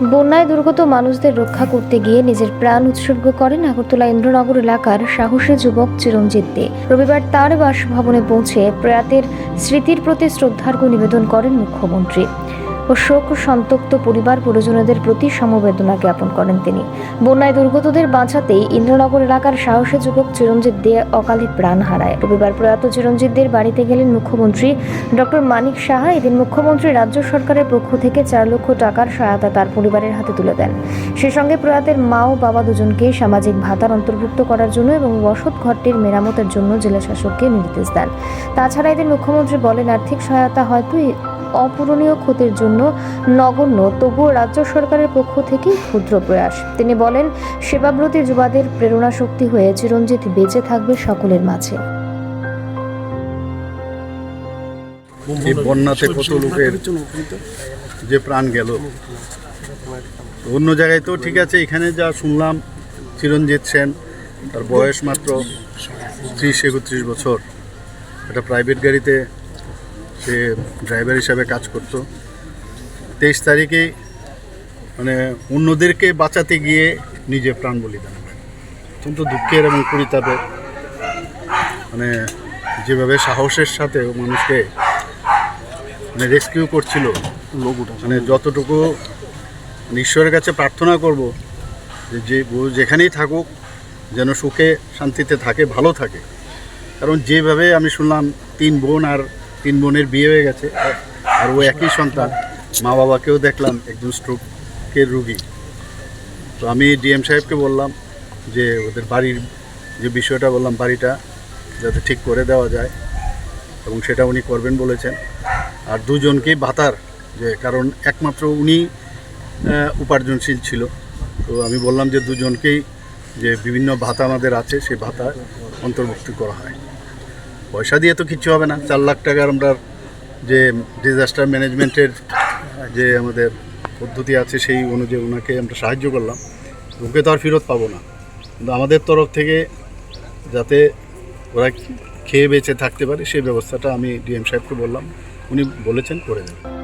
বন্যায় দুর্গত মানুষদের রক্ষা করতে গিয়ে নিজের প্রাণ উৎসর্গ করেন আগরতলা ইন্দ্রনগর এলাকার সাহসী যুবক চিরঞ্জিত দে। রবিবার তার বাসভবনে পৌঁছে প্রয়াতের স্মৃতির প্রতি শ্রদ্ধার্ঘ্য নিবেদন করেন মুখ্যমন্ত্রী। ও শোক সন্তপ্ত পরিবার পরিজনদের প্রতি সমবেদনা জ্ঞাপন করেন তিনি। বন্যায় দুর্গতদের বাঁচাতেই ইন্দ্রনগর এলাকার সাহসী যুবক চিরঞ্জিত দে অকালে প্রাণ হারায়। রবিবার প্রয়াত চিরঞ্জিতদের বাড়িতে গেলেন মুখ্যমন্ত্রী ডক্টর মানিক সাহা। এদিন মুখ্যমন্ত্রী রাজ্য সরকারের পক্ষ থেকে চার লক্ষ টাকার সহায়তা তার পরিবারের হাতে তুলে দেন। সে সঙ্গে প্রয়াতের মা ও বাবা দুজনকে সামাজিক ভাতার অন্তর্ভুক্ত করার জন্য এবং বসত ঘরটির মেরামতের জন্য জেলা শাসককে নির্দেশ দেন। তাছাড়া এদিন মুখ্যমন্ত্রী বলেন, আর্থিক সহায়তা হয়তো অপূরণীয় ক্ষতির জন্য নগণ্য, তবুও রাজ্য সরকারের পক্ষ থেকে ক্ষুদ্র প্রয়াস। তিনি বলেন, সেবাব্রতী যুবাদের প্রেরণা শক্তি হয়ে চিরঞ্জিত বেঁচে থাকবে সকলের মাঝে। এই বন্যাতে কত লোকের যে প্রাণ গেল। অন্য জায়গায় তো ঠিক আছে, এখানে যা শুনলাম, চিরঞ্জিত সেন, তার বয়স মাত্র ত্রিশ একত্রিশ বছর। একটা প্রাইভেট গাড়িতে সে ড্রাইভার হিসাবে কাজ করতো। তেইশ তারিখে মানে অন্যদেরকে বাঁচাতে গিয়ে নিজে প্রাণ বলিদান অত্যন্ত দুঃখের এবং পরিতাপের। মানে যেভাবে সাহসের সাথে মানুষকে মানে রেস্কিউ করছিল মানে যতটুকু মানে ঈশ্বরের কাছে প্রার্থনা করব যে যেখানেই থাকুক যেন সুখে শান্তিতে থাকে ভালো থাকে। কারণ যেভাবে আমি শুনলাম তিন বোন আর তিন বোনের বিয়ে হয়ে গেছে, আর- ও একই সন্তান। মা বাবাকেও দেখলাম, একজন স্ট্রোকের রুগী। তো আমি ডিএম সাহেবকে বললাম যে, ওদের বাড়ির যে বিষয়টা বললাম, বাড়িটা যাতে ঠিক করে দেওয়া যায়, এবং সেটা উনি করবেন বলেছেন। আর দুজনকেই ভাতার যে কারণ একমাত্র উনি উপার্জনশীল ছিল। তো আমি বললাম যে, দুজনকেই যে বিভিন্ন ভাতা আমাদের আছে সেই ভাতা অন্তর্ভুক্ত করা হয়। পয়সা দিয়ে তো কিছু হবে না। চার লাখ টাকার আমরা যে ডিজাস্টার ম্যানেজমেন্টের যে আমাদের পদ্ধতি আছে, সেই অনুযায়ী ওনাকে আমরা সাহায্য করলাম। ওকে তো আর ফেরত পাবো না। কিন্তু আমাদের তরফ থেকে যাতে ওরা খেয়ে বেঁচে থাকতে পারে, সেই ব্যবস্থাটা আমি ডিএম সাহেবকে বললাম। উনি বলেছেন, করে দেবেন